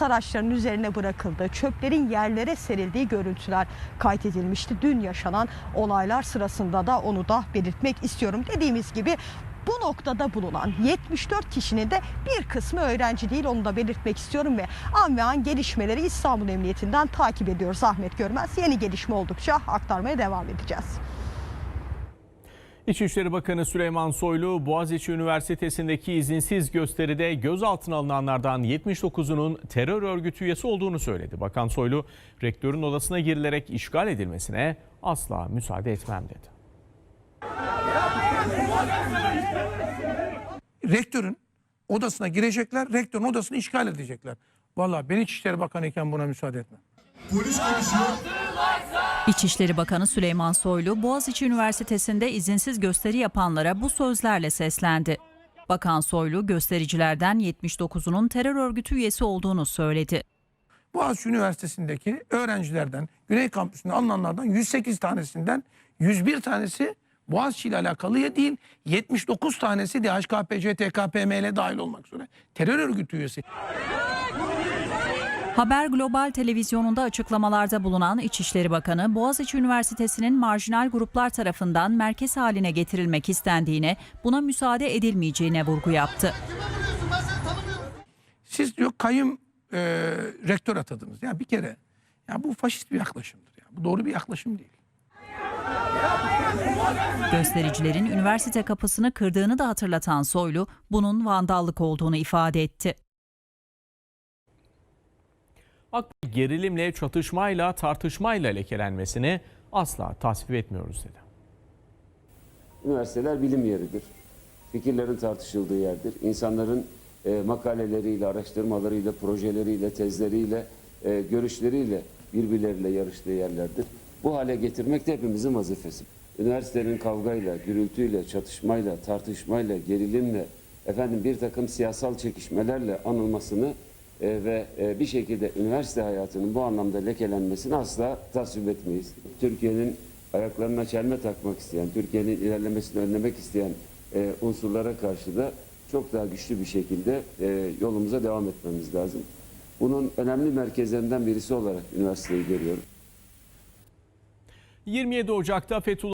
araçların üzerine bırakıldığı, çöplerin yerlere serildiği görüntüler kaydedilmişti. Dün yaşanan olaylar sırasında da onu da belirtmek istiyorum. Dediğimiz gibi bu noktada bulunan 74 kişinin de bir kısmı öğrenci değil onu da belirtmek istiyorum ve an ve an gelişmeleri İstanbul Emniyetinden takip ediyoruz Ahmet Görmez. Yeni gelişme oldukça aktarmaya devam edeceğiz. İçişleri Bakanı Süleyman Soylu, Boğaziçi Üniversitesi'ndeki izinsiz gösteride gözaltına alınanlardan 79'unun terör örgütü üyesi olduğunu söyledi. Bakan Soylu, rektörün odasına girilerek işgal edilmesine asla müsaade etmem dedi. rektörün odasına girecekler, rektörün odasını işgal edecekler. Vallahi ben İçişleri Bakanı iken buna müsaade etmem. Polis konuşuyor. İçişleri Bakanı Süleyman Soylu, Boğaziçi Üniversitesi'nde izinsiz gösteri yapanlara bu sözlerle seslendi. Bakan Soylu, göstericilerden 79'unun terör örgütü üyesi olduğunu söyledi. Boğaziçi Üniversitesi'ndeki öğrencilerden, Güney Kampüsü'nde alınanlardan 108 tanesinden 101 tanesi Boğaziçi ile alakalı ya değil, 79 tanesi DHKPC, TKPML dahil olmak üzere terör örgütü üyesi. Haber Global televizyonunda açıklamalarda bulunan İçişleri Bakanı, Boğaziçi Üniversitesi'nin marjinal gruplar tarafından merkez haline getirilmek istendiğine, buna müsaade edilmeyeceğine vurgu yaptı. Siz diyor kayyum e, rektör atadınız. Ya bir kere ya bu faşist bir yaklaşımdır. Ya. Bu doğru bir yaklaşım değil. Göstericilerin üniversite kapısını kırdığını da hatırlatan Soylu, bunun vandallık olduğunu ifade etti. AK Parti gerilimle, çatışmayla, tartışmayla lekelenmesini asla tasvip etmiyoruz dedi. Üniversiteler bilim yeridir. Fikirlerin tartışıldığı yerdir. İnsanların e, makaleleriyle, araştırmalarıyla, projeleriyle, tezleriyle, e, görüşleriyle birbirleriyle yarıştığı yerlerdir. Bu hale getirmek de hepimizin vazifesi. Üniversitenin kavgayla, gürültüyle, çatışmayla, tartışmayla, gerilimle, efendim bir takım siyasal çekişmelerle anılmasını e, ve e, bir şekilde üniversite hayatının bu anlamda lekelenmesini asla tasvip etmeyiz. Türkiye'nin ayaklarına çelme takmak isteyen, Türkiye'nin ilerlemesini önlemek isteyen e, unsurlara karşı da çok daha güçlü bir şekilde yolumuza devam etmemiz lazım. Bunun önemli merkezlerinden birisi olarak üniversiteyi görüyorum. 27 Ocak'ta Fethullah